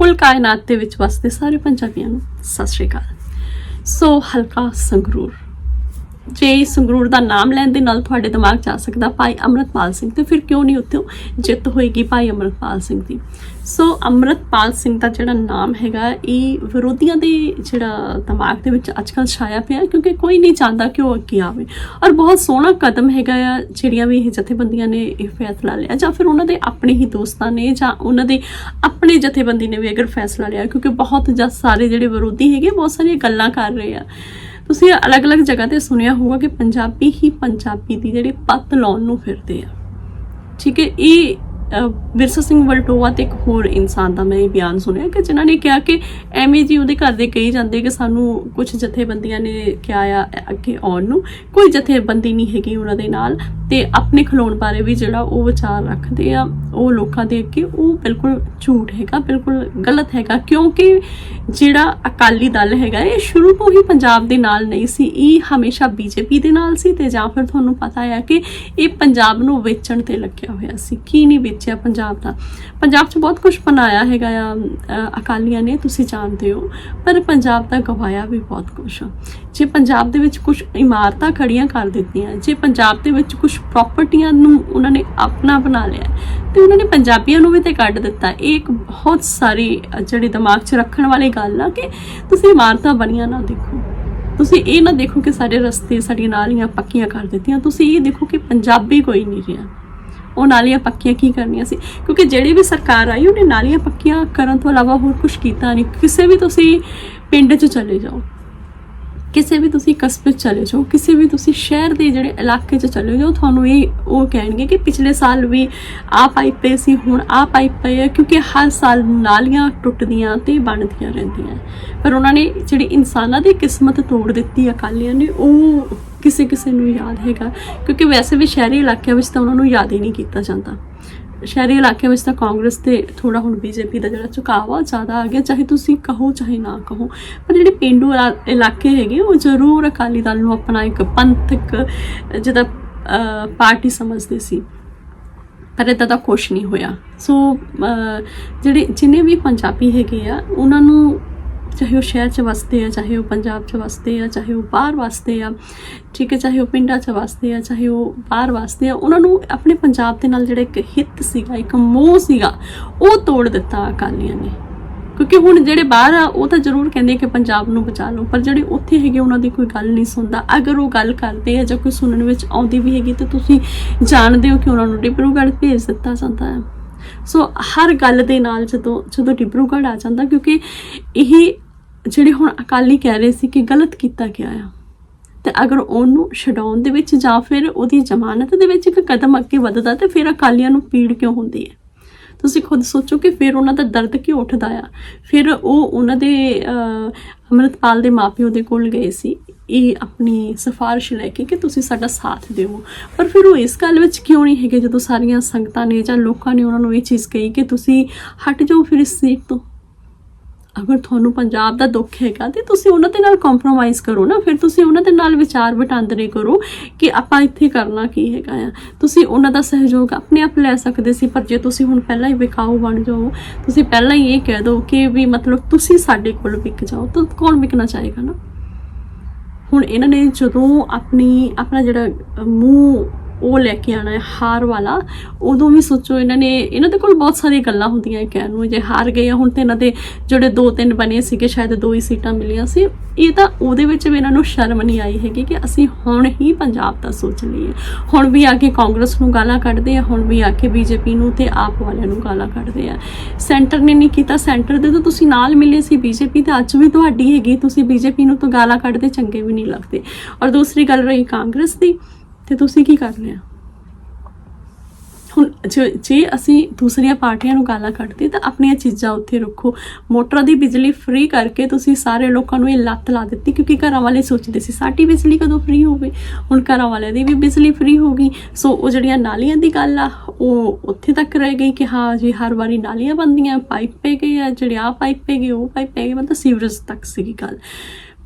ਕੁੱਲ ਕਾਇਨਾਤ ਦੇ ਵਿੱਚ ਵਸਦੇ ਸਾਰੇ ਪੰਜਾਬੀਆਂ ਨੂੰ। ਸਤਿ ਸ਼੍ਰੀ ਅਕਾਲ। ਸੋ ਹਲਕਾ ਸੰਗਰੂਰ। ਜੇ ਸੰਗਰੂਰ ਦਾ ਨਾਮ ਲੈਣ ਦੇ ਨਾਲ ਤੁਹਾਡੇ ਦਿਮਾਗ 'ਚ ਆ ਸਕਦਾ ਭਾਈ ਅਮਰਤਪਾਲ ਸਿੰਘ, ਤੇ ਫਿਰ ਕਿਉਂ ਨਹੀਂ ਉੱਥੇ ਜਿੱਤ ਹੋਏਗੀ ਭਾਈ ਅਮਰਤਪਾਲ ਸਿੰਘ ਦੀ? ਸੋ ਅਮਰਤਪਾਲ ਸਿੰਘ ਦਾ ਜਿਹੜਾ ਨਾਮ ਹੈਗਾ, ਇਹ ਵਿਰੋਧੀਆਂ ਦੇ ਜਿਹੜਾ ਦਿਮਾਗ ਦੇ ਵਿੱਚ ਅੱਜਕੱਲ ਛਾਇਆ ਪਿਆ ਕਿਉਂਕਿ ਕੋਈ ਨਹੀਂ ਚਾਹੁੰਦਾ ਕਿ ਉਹ ਅੱਗੇ ਆਵੇ। ਔਰ ਬਹੁਤ ਸੋਹਣਾ ਕਦਮ ਹੈਗਾ ਆ, ਜਿਹੜੀਆਂ ਵੀ ਇਹ ਜਥੇਬੰਦੀਆਂ ਨੇ ਇਹ ਫੈਸਲਾ ਲਿਆ, ਜਾਂ ਫਿਰ ਉਹਨਾਂ ਦੇ ਆਪਣੇ ਹੀ ਦੋਸਤਾਂ ਨੇ, ਜਾਂ ਉਹਨਾਂ ਦੇ ਆਪਣੇ ਜਥੇਬੰਦੀ ਨੇ ਵੀ ਅਗਰ ਫੈਸਲਾ ਲਿਆ, ਕਿਉਂਕਿ ਬਹੁਤ ਜਦ ਸਾਰੇ ਜਿਹੜੇ ਵਿਰੋਧੀ ਹੈਗੇ, ਬਹੁਤ ਸਾਰੀਆਂ ਗੱਲਾਂ ਕਰ ਰਹੇ ਆ। ਤੁਸੀਂ ਅਲੱਗ-ਅਲੱਗ ਜਗ੍ਹਾ ਤੇ ਸੁਣਿਆ ਹੋਊਗਾ ਕਿ ਪੰਜਾਬੀ ਹੀ ਪੰਜਾਬੀ ਦੀ ਜਿਹੜੀ ਪੱਤ ਲਾਉਣ ਨੂੰ ਫਿਰਦੇ ਆ। ਠੀਕ ਹੈ, ਇਹ ਵਿਰਸਾ ਸਿੰਘ ਵਲਟੋਆ ਤੇ ਇੱਕ ਹੋਰ ਇਨਸਾਨ ਦਾ ਮੈਂ ਇਹ ਬਿਆਨ ਸੁਣਿਆ ਕਿ ਜਿਨ੍ਹਾਂ ਨੇ ਕਿਹਾ ਕਿ ਐਵੇਂ ਜੀ ਉਹਦੇ ਘਰ ਦੇ ਕਹੀ ਜਾਂਦੇ ਕਿ ਸਾਨੂੰ ਕੁਝ ਜਥੇਬੰਦੀਆਂ ਨੇ ਕਿਹਾ ਆ ਅੱਗੇ ਆਉਣ ਨੂੰ। ਕੋਈ ਜਥੇਬੰਦੀ ਨਹੀਂ ਹੈਗੀ ਉਹਨਾਂ ਦੇ ਨਾਲ। ਤੇ ਆਪਣੇ ਖਲੋਣ ਬਾਰੇ ਵੀ ਜਿਹੜਾ ਉਹ ਵਿਚਾਰ ਰੱਖਦੇ ਆ, ਉਹ ਲੋਕਾਂ ਦੇ ਅੱਗੇ ਉਹ ਬਿਲਕੁਲ ਝੂਠ ਹੈਗਾ, ਬਿਲਕੁਲ ਗਲਤ ਹੈਗਾ, ਕਿਉਂਕਿ ਜਿਹੜਾ ਅਕਾਲੀ ਦਲ ਹੈਗਾ, ਇਹ ਸ਼ੁਰੂ ਤੋਂ ਹੀ ਪੰਜਾਬ ਦੇ ਨਾਲ ਨਹੀਂ ਸੀ, ਇਹ ਹਮੇਸ਼ਾ ਬੀਜੇਪੀ ਦੇ ਨਾਲ ਸੀ ਤੇ ਜਾਂ ਫਿਰ ਤੁਹਾਨੂੰ ਪਤਾ ਹੈ ਕਿ ਇਹ ਪੰਜਾਬ ਨੂੰ ਵੇਚਣ ਤੇ ਲੱਗਿਆ ਹੋਇਆ ਸੀ, ਕੀ ਨਹੀਂ ਵੇਚਿਆ ਪੰਜਾਬ ਦਾ। ਪੰਜਾਬ 'ਚ ਬਹੁਤ ਕੁਝ ਬਣਾਇਆ ਹੈਗਾ ਆ ਅਕਾਲੀਆਂ ਨੇ, ਤੁਸੀਂ ਜਾਣਦੇ ਹੋ, ਪਰ ਪੰਜਾਬ ਦਾ ਗਵਾਇਆ ਵੀ ਬਹੁਤ ਕੁਝ ਆ। ਜੇ ਪੰਜਾਬ ਦੇ ਵਿੱਚ ਕੁਝ ਇਮਾਰਤਾਂ ਖੜੀਆਂ ਕਰ ਦਿੱਤੀਆਂ, ਜੇ ਪੰਜਾਬ ਦੇ ਵਿੱਚ ਕੁਝ ਪ੍ਰਾਪਰਟੀਆਂ ਨੂੰ ਉਹਨਾਂ ਨੇ ਆਪਣਾ ਬਣਾ ਲਿਆ ਤੇ ਉਹਨਾਂ ਨੇ ਪੰਜਾਬੀਆਂ ਨੂੰ ਵੀ ਤੇ ਕੱਢ ਦਿੱਤਾ। ਇਹ ਇੱਕ ਬਹੁਤ ਸਾਰੀ ਜਿਹੜੀ ਦਿਮਾਗ 'ਚ ਰੱਖਣ ਵਾਲੀ ਗੱਲ ਆ ਕਿ ਤੁਸੀਂ ਇਮਾਰਤਾਂ ਬਣੀਆਂ ਨਾ ਦੇਖੋ। ਤੁਸੀਂ ਇਹ ਨਾ ਦੇਖੋ ਕਿ ਸਾਡੇ ਰਸਤੇ, ਸਾਡੀਆਂ ਨਾਲੀਆਂ ਪੱਕੀਆਂ ਕਰ ਦਿੱਤੀਆਂ। ਤੁਸੀਂ ਇਹ ਦੇਖੋ ਕਿ ਪੰਜਾਬੀ ਕੋਈ ਨਹੀਂ ਰਿਹਾ। ਉਹ ਨਾਲੀਆਂ ਪੱਕੀਆਂ ਕੀ ਕਰਨੀਆਂ ਸੀ? ਕਿਉਂਕਿ ਜਿਹੜੀ ਵੀ ਸਰਕਾਰ ਆਈ, ਉਹਨੇ ਨਾਲੀਆਂ ਪੱਕੀਆਂ ਕਰਨ ਤੋਂ ਇਲਾਵਾ ਹੋਰ ਕੁਝ ਕੀਤਾ ਨਹੀਂ। ਕਿਸੇ ਵੀ ਤੁਸੀਂ ਪਿੰਡ 'ਚ ਚਲੇ ਜਾਓ। ਕਿਸੇ ਵੀ ਤੁਸੀਂ ਕਸਬੇ 'ਚ ਚਲੇ ਜਾਓ, ਕਿਸੇ ਵੀ ਤੁਸੀਂ ਸ਼ਹਿਰ ਦੇ ਜਿਹੜੇ ਇਲਾਕੇ 'ਚ ਚਲੇ ਜਾਓ, ਤੁਹਾਨੂੰ ਇਹ ਉਹ ਕਹਿਣਗੇ ਕਿ ਪਿਛਲੇ ਸਾਲ ਵੀ ਆ ਪਾਈਪ ਪਏ ਸੀ, ਹੁਣ ਆ ਪਾਈਪ ਪਏ ਆ, ਕਿਉਂਕਿ ਹਰ ਸਾਲ ਨਾਲੀਆਂ ਟੁੱਟਦੀਆਂ ਤੇ ਬਣਦੀਆਂ ਰਹਿੰਦੀਆਂ। ਪਰ ਉਹਨਾਂ ਨੇ ਜਿਹੜੀ ਇਨਸਾਨਾਂ ਦੀ ਕਿਸਮਤ ਤੋੜ ਦਿੱਤੀ ਅਕਾਲੀਆਂ ਨੇ, ਉਹ ਕਿਸੇ ਕਿਸੇ ਨੂੰ ਯਾਦ ਹੈਗਾ, ਕਿਉਂਕਿ ਵੈਸੇ ਵੀ ਸ਼ਹਿਰੀ ਇਲਾਕਿਆਂ ਵਿੱਚ ਤਾਂ ਉਹਨਾਂ ਨੂੰ ਯਾਦ ਹੀ ਨਹੀਂ ਕੀਤਾ ਜਾਂਦਾ। ਸ਼ਹਿਰੀ ਇਲਾਕਿਆਂ ਵਿੱਚ ਤਾਂ ਕਾਂਗਰਸ ਤੇ ਥੋੜਾ ਹੁਣ ਬੀਜੇਪੀ ਦਾ ਜਿਹੜਾ ਝੁਕਾਅ ਆ ਉਹ ਜ਼ਿਆਦਾ ਆ ਗਿਆ, ਚਾਹੇ ਤੁਸੀਂ ਕਹੋ, ਚਾਹੇ ਨਾ ਕਹੋ। ਪਰ ਜਿਹੜੇ ਪਿੰਡੂ ਇਲਾ- ਇਲਾਕੇ ਹੈਗੇ, ਉਹ ਜ਼ਰੂਰ ਅਕਾਲੀ ਦਲ ਨੂੰ ਆਪਣਾ ਇੱਕ ਪੰਥਕ, ਜਿਹਦਾ ਪਾਰਟੀ ਸਮਝਦੇ ਸੀ। ਪਰ ਇਹਦਾ ਦਾ ਕੁਛ ਨਹੀਂ ਹੋਇਆ। ਸੋ ਜਿਹੜੇ ਜਿੰਨੇ ਵੀ ਪੰਜਾਬੀ ਹੈਗੇ ਆ, ਉਹਨਾਂ ਨੂੰ ਚਾਹੇ ਉਹ ਸ਼ਹਿਰ 'ਚ ਵਸਦੇ ਆ, ਚਾਹੇ ਉਹ ਪੰਜਾਬ 'ਚ ਵਸਦੇ ਆ, ਚਾਹੇ ਉਹ ਬਾਹਰ ਵਸਦੇ ਆ, ਠੀਕ ਹੈ, ਚਾਹੇ ਉਹ ਪਿੰਡਾਂ 'ਚ ਵਸਦੇ ਆ, ਚਾਹੇ ਉਹ ਬਾਹਰ ਵਸਦੇ ਆ, ਉਹਨਾਂ ਨੂੰ ਆਪਣੇ ਪੰਜਾਬ ਦੇ ਨਾਲ ਜਿਹੜਾ ਇੱਕ ਹਿੱਤ ਸੀਗਾ, ਇੱਕ ਮੋਹ ਸੀਗਾ, ਉਹ ਤੋੜ ਦਿੱਤਾ ਅਕਾਲੀਆਂ ਨੇ। ਕਿਉਂਕਿ ਹੁਣ ਜਿਹੜੇ ਬਾਹਰ ਆ, ਉਹ ਤਾਂ ਜ਼ਰੂਰ ਕਹਿੰਦੇ ਕਿ ਪੰਜਾਬ ਨੂੰ ਬਚਾ ਲਓ, ਪਰ ਜਿਹੜੇ ਉੱਥੇ ਹੈਗੇ ਉਹਨਾਂ ਦੀ ਕੋਈ ਗੱਲ ਨਹੀਂ ਸੁਣਦਾ। ਅਗਰ ਉਹ ਗੱਲ ਕਰਦੇ ਆ ਜਾਂ ਕੋਈ ਸੁਣਨ ਵਿੱਚ ਆਉਂਦੀ ਵੀ ਹੈਗੀ, ਤਾਂ ਤੁਸੀਂ ਜਾਣਦੇ ਹੋ ਕਿ ਉਹਨਾਂ ਨੂੰ ਡਿਬਰੂਗੜ੍ਹ ਭੇਜ ਦਿੱਤਾ ਜਾਂਦਾ ਹੈ। ਸੋ ਹਰ ਗੱਲ ਦੇ ਨਾਲ ਜਦੋਂ ਜਦੋਂ ਡਿਬਰੂਗੜ੍ਹ ਆ ਜਾਂਦਾ ਕਿਉਂਕਿ ਇਹ ਜਿਹੜੇ ਹੁਣ ਅਕਾਲੀ ਕਹਿ ਰਹੇ ਸੀ ਕਿ ਗਲਤ ਕੀਤਾ ਗਿਆ ਆ ਤੇ ਅਗਰ ਉਹਨੂੰ ਛਡਾਉਣ ਦੇ ਵਿੱਚ ਜਾਂ ਫਿਰ ਉਹਦੀ ਜ਼ਮਾਨਤ ਦੇ ਵਿੱਚ ਇੱਕ ਕਦਮ ਅੱਗੇ ਵੱਧਦਾ ਤੇ ਫਿਰ ਅਕਾਲੀਆਂ ਨੂੰ ਪੀੜ ਕਿਉਂ ਹੁੰਦੀ ਹੈ? ਤੁਸੀਂ ਖੁਦ ਸੋਚੋ ਕਿ ਫਿਰ ਉਹਨਾਂ ਦਾ ਦਰਦ ਕਿਉਂ ਉੱਠਦਾ ਆ? ਫਿਰ ਉਹ ਉਹਨਾਂ ਦੇ ਅਹ, ਅੰਮ੍ਰਿਤਪਾਲ ਦੇ ਮਾਪਿਓ ਦੇ ਕੋਲ ਗਏ ਸੀ। ਇਹ ਆਪਣੀ ਸਿਫਾਰਿਸ਼ ਲੈ ਕੇ ਕਿ ਤੁਸੀਂ ਸਾਡਾ ਸਾਥ ਦਿਓ। ਪਰ ਫਿਰ ਉਹ ਇਸ ਗੱਲ ਵਿੱਚ ਕਿਉਂ ਨਹੀਂ ਹੈਗੇ ਜਦੋਂ ਸਾਰੀਆਂ ਸੰਗਤਾਂ ਨੇ ਜਾਂ ਲੋਕਾਂ ਨੇ ਉਹਨਾਂ ਨੂੰ ਇਹ ਚੀਜ਼ ਕਹੀ ਕਿ ਤੁਸੀਂ ਹਟ ਜਾਓ ਫਿਰ ਇਸ ਸੀਟ ਤੋਂ? ਅਗਰ ਤੁਹਾਨੂੰ ਪੰਜਾਬ ਦਾ ਦੁੱਖ ਹੈਗਾ ਤੇ ਤੁਸੀਂ ਉਹਨਾਂ ਦੇ ਨਾਲ ਕੰਪਰੋਮਾਈਜ਼ ਕਰੋ ਨਾ। ਫਿਰ ਤੁਸੀਂ ਉਹਨਾਂ ਦੇ ਨਾਲ ਵਿਚਾਰ ਵਟਾਂਦਰੇ ਕਰੋ ਕਿ ਆਪਾਂ ਇੱਥੇ ਕਰਨਾ ਕੀ ਹੈਗਾ ਆ। ਤੁਸੀਂ ਉਹਨਾਂ ਦਾ ਸਹਿਯੋਗ ਆਪਣੇ ਆਪ ਲੈ ਸਕਦੇ ਸੀ, ਪਰ ਜੇ ਤੁਸੀਂ ਹੁਣ ਪਹਿਲਾਂ ਹੀ ਵਿਕਾਊ ਬਣ ਜਾਓ, ਤੁਸੀਂ ਪਹਿਲਾਂ ਹੀ ਇਹ ਕਹਿ ਦਿਓ ਕਿ ਵੀ ਮਤਲਬ ਤੁਸੀਂ ਸਾਡੇ ਕੋਲ ਵਿਕ ਜਾਓ, ਤਾਂ ਕੌਣ ਵਿਕਣਾ ਚਾਹੇਗਾ ਨਾ? ਹੁਣ ਇਹਨਾਂ ਨੇ ਜਦੋਂ ਆਪਣੀ ਆਪਣਾ ਜਿਹੜਾ ਮੂੰਹ ਉਹ ਲੈ ਕੇ ਆਣਾ ਹੈ ਹਾਰ ਵਾਲਾ। ਉਦੋਂ ਵੀ ਸੋਚੋ ਇਹਨਾਂ ਨੇ ਇਹਨਾਂ ਦੇ ਕੋਲ ਬਹੁਤ ਸਾਰੀਆਂ ਗੱਲਾਂ ਹੁੰਦੀਆਂ ਕਹਿਣ ਨੂੰ। ਜੇ ਹਾਰ ਗਏ ਆ, ਹੁਣ ਤੇ ਇਹਨਾਂ ਦੇ ਜਿਹੜੇ ਦੋ ਤਿੰਨ ਬਣੇ ਸੀਗੇ ਸ਼ਾਇਦ ਦੋ ਹੀ ਸੀਟਾਂ ਮਿਲੀਆਂ ਸੀ। ਇਹ ਤਾਂ ਉਹਦੇ ਵਿੱਚ ਵੀ ਇਹਨਾਂ ਨੂੰ ਸ਼ਰਮ ਨਹੀਂ ਆਈ ਹੈਗੀ ਕਿ ਅਸੀਂ ਹੁਣ ਹੀ ਪੰਜਾਬ ਦਾ ਸੋਚ ਲਈਏ। ਹੁਣ ਵੀ ਆ ਕੇ ਕਾਂਗਰਸ ਨੂੰ ਗਾਲਾਂ ਕੱਢਦੇ ਆ ਹੁਣ ਵੀ ਆ ਕੇ ਬੀਜੇਪੀ ਨੂੰ ਤੇ ਆਪ ਵਾਲਿਆਂ ਨੂੰ ਗਾਲਾਂ ਕੱਢਦੇ ਆ। ਸੈਂਟਰ ਨੇ ਨਹੀਂ ਕੀਤਾ ਸੈਂਟਰ ਦੇ ਤਾਂ ਤੁਸੀਂ ਨਾਲ ਮਿਲੇ ਸੀ ਬੀਜੇਪੀ ਤੇ ਅੱਜ ਵੀ ਤੁਹਾਡੀ ਹੈਗੀ ਤੁਸੀਂ ਬੀਜੇਪੀ ਨੂੰ ਤਾਂ ਗਾਲਾਂ ਕੱਢਦੇ ਚੰਗੇ ਵੀ ਨਹੀਂ ਲੱਗਦੇ। ਔਰ ਦੂਸਰੀ ਗੱਲ ਰਹੀ ਕਾਂਗਰਸ ਦੀ। ਤੇ ਤੁਸੀਂ ਕੀ ਕਰ ਲਿਆ ਹੁਣ ਜੇ ਜੇ ਅਸੀਂ ਦੂਸਰੀਆਂ ਪਾਰਟੀਆਂ ਨੂੰ ਗਾਲਾਂ ਕੱਢਦੇ, ਤਾਂ ਆਪਣੀਆਂ ਚੀਜ਼ਾਂ ਉੱਥੇ ਰੱਖੋ। ਮੋਟਰਾਂ ਦੀ ਬਿਜਲੀ ਫ੍ਰੀ ਕਰਕੇ ਤੁਸੀਂ ਸਾਰੇ ਲੋਕਾਂ ਨੂੰ ਇਹ ਲੱਤ ਲਾ ਦਿੱਤੀ, ਕਿਉਂਕਿ ਘਰਾਂ ਵਾਲੇ ਸੋਚਦੇ ਸੀ, ਸਾਡੀ ਬਿਜਲੀ ਕਦੋਂ ਫ੍ਰੀ ਹੋਵੇ? ਹੁਣ ਘਰਾਂ ਵਾਲਿਆਂ ਦੀ ਵੀ ਬਿਜਲੀ ਫ੍ਰੀ ਹੋ ਗਈ। ਸੋ ਉਹ ਜਿਹੜੀਆਂ ਨਾਲੀਆਂ ਦੀ ਗੱਲ ਆ, ਉਹ ਉੱਥੇ ਤੱਕ ਰਹਿ ਗਈ ਕਿ ਹਾਂ, ਜੀ ਹਰ ਵਾਰੀ ਨਾਲੀਆਂ ਬੰਦੀਆਂ ਪਾਈਪ ਪੈ ਗਏ ਆ, ਜਿਹੜੇ ਆ ਪਾਈਪ ਪੈ ਗਈ, ਉਹ ਪਾਈਪ ਪੈ ਗਈ, ਮਤਲਬ ਸੀਵਰੇਜ ਤੱਕ ਸੀਗੀ ਗੱਲ।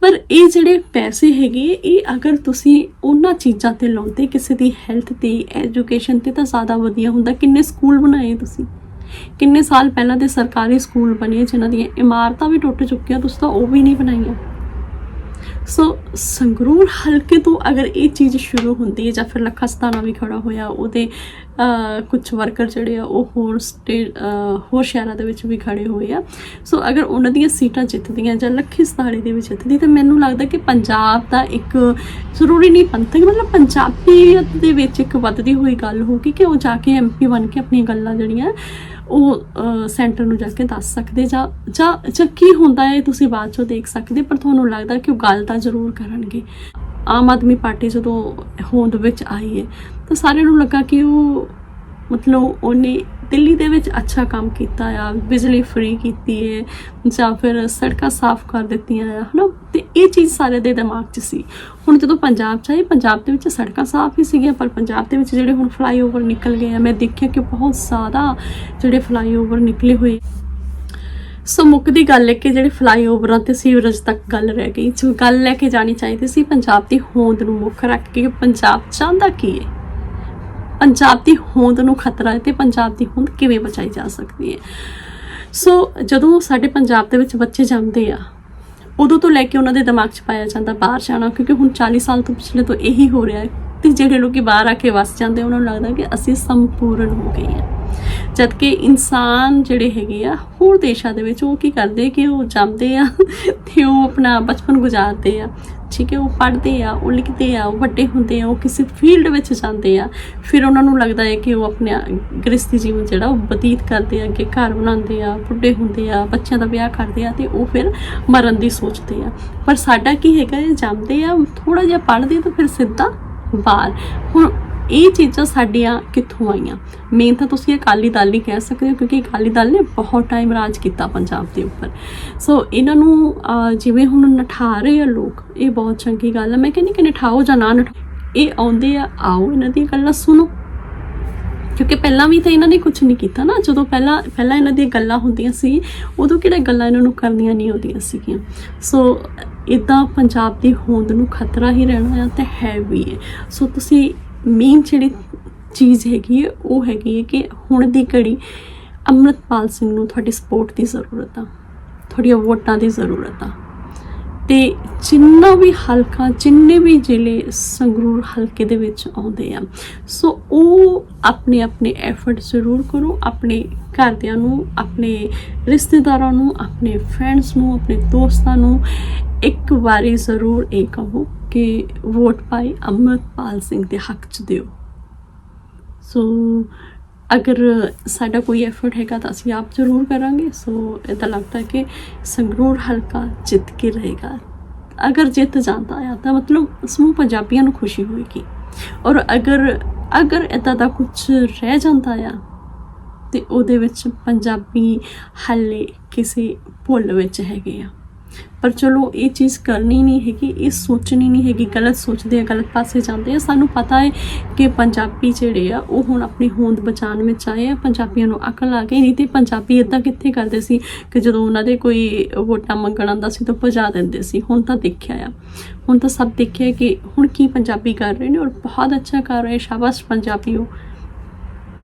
ਪਰ ਇਹ ਜਿਹੜੇ ਪੈਸੇ ਹੈਗੇ ਇਹ ਅਗਰ ਤੁਸੀਂ ਉਹਨਾਂ ਚੀਜ਼ਾਂ ਤੇ ਲਾਉਂਦੇ, ਕਿਸੇ ਦੀ ਹੈਲਥ ਤੇ ਐਜੂਕੇਸ਼ਨ ਤੇ, ਤਾਂ ਜ਼ਿਆਦਾ ਵਧੀਆ ਹੁੰਦਾ। ਕਿੰਨੇ ਸਕੂਲ ਬਣਾਏ ਤੁਸੀਂ? ਕਿੰਨੇ ਸਾਲ ਪਹਿਲਾਂ ਦੇ ਸਰਕਾਰੀ ਸਕੂਲ ਬਣੇ ਜਿਨ੍ਹਾਂ ਦੀਆਂ ਇਮਾਰਤਾਂ ਵੀ ਟੁੱਟ ਚੁੱਕੀਆਂ, ਤੁਸੀਂ ਤਾਂ ਉਹ ਵੀ ਨਹੀਂ ਬਣਾਈਆਂ। ਸੋ ਸੰਗਰੂਰ ਹਲਕੇ ਤੋਂ ਅਗਰ ਇਹ ਚੀਜ਼ ਸ਼ੁਰੂ ਹੁੰਦੀ ਹੈ ਜਾਂ ਫਿਰ ਲੱਖਾ ਸਤਾਨਾ ਵੀ ਖੜਾ ਹੋਇਆ ਉਹਦੇ ਕੁਝ ਵਰਕਰ ਜਿਹੜੇ ਆ ਉਹ ਹੋਰ ਸਟੇਟ ਹੋਰ ਸ਼ਹਿਰਾਂ ਦੇ ਵਿੱਚ ਵੀ ਖੜੇ ਹੋਏ ਆ ਸੋ ਅਗਰ ਉਹਨਾਂ ਦੀਆਂ ਸੀਟਾਂ ਜਿੱਤਦੀਆਂ ਜਾਂ ਲੱਖੀ ਸਤਾੜੇ ਦੇ ਵਿੱਚ ਜਿੱਤਦੀ ਤਾਂ ਮੈਨੂੰ ਲੱਗਦਾ ਕਿ ਪੰਜਾਬ ਦਾ ਇੱਕ ਜ਼ਰੂਰੀ ਨਹੀਂ ਪੰਥਕ ਮਤਲਬ ਪੰਜਾਬੀਅਤ ਦੇ ਵਿੱਚ ਇੱਕ ਵੱਧਦੀ ਹੋਈ ਗੱਲ ਹੋਗੀ ਕਿ ਉਹ ਜਾ ਕੇ ਐਮਪੀ ਬਣ ਕੇ ਆਪਣੀਆਂ ਗੱਲਾਂ ਜਿਹੜੀਆਂ ਉਹ ਸੈਂਟਰ ਨੂੰ ਜਾ ਕੇ ਦੱਸ ਸਕਦੇ ਜਾਂ ਜਾਂ ਕੀ ਹੁੰਦਾ ਹੈ ਤੁਸੀਂ ਬਾਅਦ ਚੋਂ ਦੇਖ ਸਕਦੇ ਪਰ ਤੁਹਾਨੂੰ ਲੱਗਦਾ ਕਿ ਉਹ ਗੱਲ ਦਾ ਤਾਂ ਜ਼ਰੂਰ ਕਰਨਗੇ। ਆਮ ਆਦਮੀ ਪਾਰਟੀ ਜਦੋਂ ਹੋਂਦ ਵਿੱਚ ਆਈ ਹੈ, ਤਾਂ ਸਾਰਿਆਂ ਨੂੰ ਲੱਗਾ ਕਿ ਉਹ ਮਤਲਬ ਉਹਨੇ ਦਿੱਲੀ ਦੇ ਵਿੱਚ ਅੱਛਾ ਕੰਮ ਕੀਤਾ ਆ, ਬਿਜਲੀ ਫ੍ਰੀ ਕੀਤੀ ਹੈ, ਜਾਂ ਫਿਰ ਸੜਕਾਂ ਸਾਫ਼ ਕਰ ਦਿੱਤੀਆਂ ਆ, ਹਨਾ? ਤੇ ਇਹ ਚੀਜ਼ ਸਾਰੇ ਦੇ ਦਿਮਾਗ 'ਚ ਸੀ। ਹੁਣ ਜਦੋਂ ਪੰਜਾਬ 'ਚ ਆਏ ਪੰਜਾਬ ਦੇ ਵਿੱਚ ਸੜਕਾਂ ਸਾਫ਼ ਹੀ ਸੀਗੀਆਂ, ਪਰ ਪੰਜਾਬ ਦੇ ਵਿੱਚ ਜਿਹੜੇ ਹੁਣ ਫਲਾਈਓਵਰ ਨਿਕਲ ਗਏ ਆ, ਮੈਂ ਦੇਖਿਆ ਕਿ ਬਹੁਤ ਜ਼ਿਆਦਾ ਜਿਹੜੇ ਫਲਾਈਓਵਰ ਨਿਕਲੇ ਹੋਏ ਸੋ ਮੁੱਕਦੀ ਗੱਲ ਹੈ ਕਿ ਜਿਹੜੇ ਫਲਾਈਓਵਰਾਂ ਤੇ ਸੀਵਰੇਜ ਤੱਕ ਗੱਲ ਰਹਿ ਗਈ। ਜੋ ਗੱਲ ਲੈ ਕੇ ਜਾਣੀ ਚਾਹੀਦੀ ਸੀ, ਪੰਜਾਬ ਦੀ ਹੋਂਦ ਨੂੰ ਮੁੱਖ ਰੱਖ ਕੇ ਪੰਜਾਬ ਚਾਹੁੰਦਾ ਕੀ ਹੈ ਪੰਜਾਬ ਦੀ ਹੋਂਦ ਨੂੰ ਖਤਰਾ ਹੈ ਤੇ ਪੰਜਾਬ ਦੀ ਹੋਂਦ ਕਿਵੇਂ ਬਚਾਈ ਜਾ ਸਕਦੀ ਹੈ ਸੋ ਜਦੋਂ ਸਾਡੇ ਪੰਜਾਬ ਦੇ ਵਿੱਚ ਬੱਚੇ ਜੰਮਦੇ ਆ, ਉਦੋਂ ਤੋਂ ਲੈ ਕੇ ਉਹਨਾਂ ਦੇ ਦਿਮਾਗ 'ਚ ਪਾਇਆ ਜਾਂਦਾ ਬਾਹਰ ਜਾਣਾ, ਕਿਉਂਕਿ ਹੁਣ 40 ਸਾਲ ਤੋਂ ਪਿਛਲੇ ਤੋਂ ਇਹੀ ਹੋ ਰਿਹਾ ਹੈ ਤੇ ਜਿਹੜੇ ਲੋਕੀ ਬਾਹਰ ਆ ਕੇ ਵਸ ਜਾਂਦੇ ਉਹਨਾਂ ਨੂੰ ਲੱਗਦਾ ਕਿ ਅਸੀਂ ਸੰਪੂਰਨ ਹੋ ਗਏ ਹਾਂ। ਜਦਕਿ ਇਨਸਾਨ ਜਿਹੜੇ ਹੈਗੇ ਆ, ਹੋਰ ਦੇਸ਼ਾਂ ਦੇ ਵਿੱਚ ਉਹ ਕੀ ਕਰਦੇ ਕਿ ਉਹ ਜੰਮਦੇ ਆ ਤੇ ਉਹ ਆਪਣਾ ਬਚਪਨ ਗੁਜ਼ਾਰਦੇ ਆ। ਠੀਕ ਹੈ, ਉਹ ਪੜ੍ਹਦੇ ਆ, ਉਹ ਲਿਖਦੇ ਆ, ਉਹ ਵੱਡੇ ਹੁੰਦੇ ਆ, ਉਹ ਕਿਸੇ ਫੀਲਡ ਵਿੱਚ ਜਾਂਦੇ ਆ। ਫਿਰ ਉਹਨਾਂ ਨੂੰ ਲੱਗਦਾ ਹੈ ਕਿ ਉਹ ਆਪਣੇ ਗ੍ਰਸਤੀ ਜੀਵਨ ਜਿਹੜਾ ਉਹ ਬਤੀਤ ਕਰਦੇ ਆ, ਅੱਗੇ ਘਰ ਬਣਾਉਂਦੇ ਆ, ਬੁੱਢੇ ਹੁੰਦੇ ਆ, ਬੱਚਿਆਂ ਦਾ ਵਿਆਹ ਕਰਦੇ ਆ ਤੇ ਉਹ ਫਿਰ ਮਰਨ ਦੀ ਸੋਚਦੇ ਆ। ਪਰ ਸਾਡਾ ਕੀ ਹੈਗਾ, ਇਹ ਜੰਮਦੇ ਆ ਥੋੜਾ ਜਿਹਾ ਪੜ੍ਹਦੇ ਤਾਂ ਫਿਰ ਸਿੱਧਾ ਬਾਹਰ। ਹੁਣ ਇਹ ਚੀਜ਼ਾਂ ਸਾਡੀਆਂ ਕਿੱਥੋਂ ਆਈਆਂ? ਮੇਨ ਤਾਂ ਤੁਸੀਂ ਅਕਾਲੀ ਦਲ ਹੀ ਕਹਿ ਸਕਦੇ ਹੋ, ਕਿਉਂਕਿ ਅਕਾਲੀ ਦਲ ਨੇ ਬਹੁਤ ਟਾਈਮ ਰਾਜ ਕੀਤਾ ਪੰਜਾਬ ਦੇ ਉੱਪਰ। ਸੋ ਇਹਨਾਂ ਨੂੰ ਜਿਵੇਂ ਹੁਣ ਨਠਾ ਰਹੇ ਆ ਲੋਕ, ਇਹ ਬਹੁਤ ਚੰਗੀ ਗੱਲ ਹੈ ਮੈਂ ਕਹਿੰਦੀ ਕਿ ਨਠਾਓ ਜਾਂ ਨਾ ਨਠਾਓ, ਇਹ ਆਉਂਦੇ ਆ, ਆਓ ਇਹਨਾਂ ਦੀਆਂ ਗੱਲਾਂ ਸੁਣੋ। ਕਿਉਂਕਿ ਪਹਿਲਾਂ ਵੀ ਤਾਂ ਇਹਨਾਂ ਨੇ ਕੁਝ ਨਹੀਂ ਕੀਤਾ ਨਾ। ਜਦੋਂ ਪਹਿਲਾਂ ਪਹਿਲਾਂ ਇਹਨਾਂ ਦੀਆਂ ਗੱਲਾਂ ਹੁੰਦੀਆਂ ਸੀ, ਉਦੋਂ ਕਿਹੜਾ ਗੱਲਾਂ ਇਹਨਾਂ ਨੂੰ ਕਰਨੀਆਂ ਨਹੀਂ ਆਉਂਦੀਆਂ ਸੀਗੀਆਂ। ਸੋ ਇਦਾਂ ਪੰਜਾਬ ਦੀ ਹੋਂਦ ਨੂੰ ਖਤਰਾ ਹੀ ਰਹਿਣਾ ਆ, ਤੇ ਹੈ ਵੀ ਹੈ ਸੋ ਤੁਸੀਂ ਮੇਨ ਜਿਹੜੀ ਚੀਜ਼ ਹੈਗੀ ਹੈ, ਉਹ ਹੈਗੀ ਹੈ ਕਿ ਹੁਣ ਦੀ ਘੜੀ ਅੰਮ੍ਰਿਤਪਾਲ ਸਿੰਘ ਨੂੰ ਤੁਹਾਡੀ ਸਪੋਰਟ ਦੀ ਜ਼ਰੂਰਤ ਆ, ਤੁਹਾਡੀਆਂ ਵੋਟਾਂ ਦੀ ਜ਼ਰੂਰਤ ਆ। ਤੇ ਜਿੰਨਾ ਵੀ ਹਲਕਾ, ਜਿੰਨੇ ਵੀ ਜ਼ਿਲ੍ਹੇ ਸੰਗਰੂਰ ਹਲਕੇ ਦੇ ਵਿੱਚ ਆਉਂਦੇ ਆ, ਸੋ ਉਹ ਆਪਣੇ ਆਪਣੇ ਐਫਰਟ ਜ਼ਰੂਰ ਕਰੋ, ਆਪਣੇ ਘਰਦਿਆਂ ਨੂੰ, ਆਪਣੇ ਰਿਸ਼ਤੇਦਾਰਾਂ ਨੂੰ, ਆਪਣੇ ਫਰੈਂਡਸ ਨੂੰ, ਆਪਣੇ ਦੋਸਤਾਂ ਨੂੰ ਇੱਕ ਵਾਰੀ ਜ਼ਰੂਰ ਇਹ ਕਹੋ ਕਿ ਵੋਟ ਪਾਈ ਅੰਮ੍ਰਿਤਪਾਲ ਸਿੰਘ ਦੇ ਹੱਕ 'ਚ ਦਿਓ। ਸੋ ਅਗਰ ਸਾਡਾ ਕੋਈ ਐਫਰਟ ਹੈਗਾ ਤਾਂ ਅਸੀਂ ਆਪ ਜ਼ਰੂਰ ਕਰਾਂਗੇ। ਸੋ ਇਦਾਂ ਲੱਗਦਾ ਕਿ ਸੰਗਰੂਰ ਹਲਕਾ ਜਿੱਤ ਕੇ ਰਹੇਗਾ। ਅਗਰ ਜਿੱਤ ਜਾਂਦਾ ਆ ਤਾਂ ਮਤਲਬ ਸਮੂਹ ਪੰਜਾਬੀਆਂ ਨੂੰ ਖੁਸ਼ੀ ਹੋਏਗੀ। ਔਰ ਅਗਰ ਅਗਰ ਇਦਾਂ ਦਾ ਕੁਝ ਰਹਿ ਜਾਂਦਾ ਆ ਤੇ ਉਹਦੇ ਵਿੱਚ ਪੰਜਾਬੀ ਹੱਲੇ ਕਿਸੇ ਭੁੱਲ ਵਿੱਚ ਹੈਗੇ ਆ। ਪਰ ਚਲੋ ਇਹ ਚੀਜ਼ ਕਰਨੀ ਨਹੀਂ ਹੈਗੀ, ਇਹ ਸੋਚਣੀ ਨਹੀਂ ਹੈਗੀ, ਗਲਤ ਸੋਚਦੇ ਆ, ਗਲਤ ਪਾਸੇ ਜਾਂਦੇ ਆ। ਸਾਨੂੰ ਪਤਾ ਹੈ ਕਿ ਪੰਜਾਬੀ ਜਿਹੜੇ ਆ, ਉਹ ਹੁਣ ਆਪਣੀ ਹੋਂਦ ਬਚਾਉਣ ਵਿੱਚ ਆਏ ਆ। ਪੰਜਾਬੀਆਂ ਨੂੰ ਅਕਲ ਆ ਗਈ ਨਹੀਂ ਤੇ ਪੰਜਾਬੀ ਇਦਾਂ ਕਿੱਥੇ ਕਰਦੇ ਸੀ ਕਿ ਜਦੋਂ ਉਹਨਾਂ ਦੇ ਕੋਈ ਵੋਟਾਂ ਮੰਗਣ ਆਉਂਦਾ ਸੀ ਤਾਂ ਭਜਾ ਦਿੰਦੇ ਸੀ। ਹੁਣ ਤਾਂ ਦੇਖਿਆ ਆ। ਹੁਣ ਤਾਂ ਸਭ ਦੇਖਿਆ ਕਿ ਹੁਣ ਕੀ ਪੰਜਾਬੀ ਕਰ ਰਹੇ ਨੇ ਔਰ ਬਹੁਤ ਅੱਛਾ ਕਰ ਰਹੇ ਸ਼ਾਬਾਸ਼ ਪੰਜਾਬੀਓ।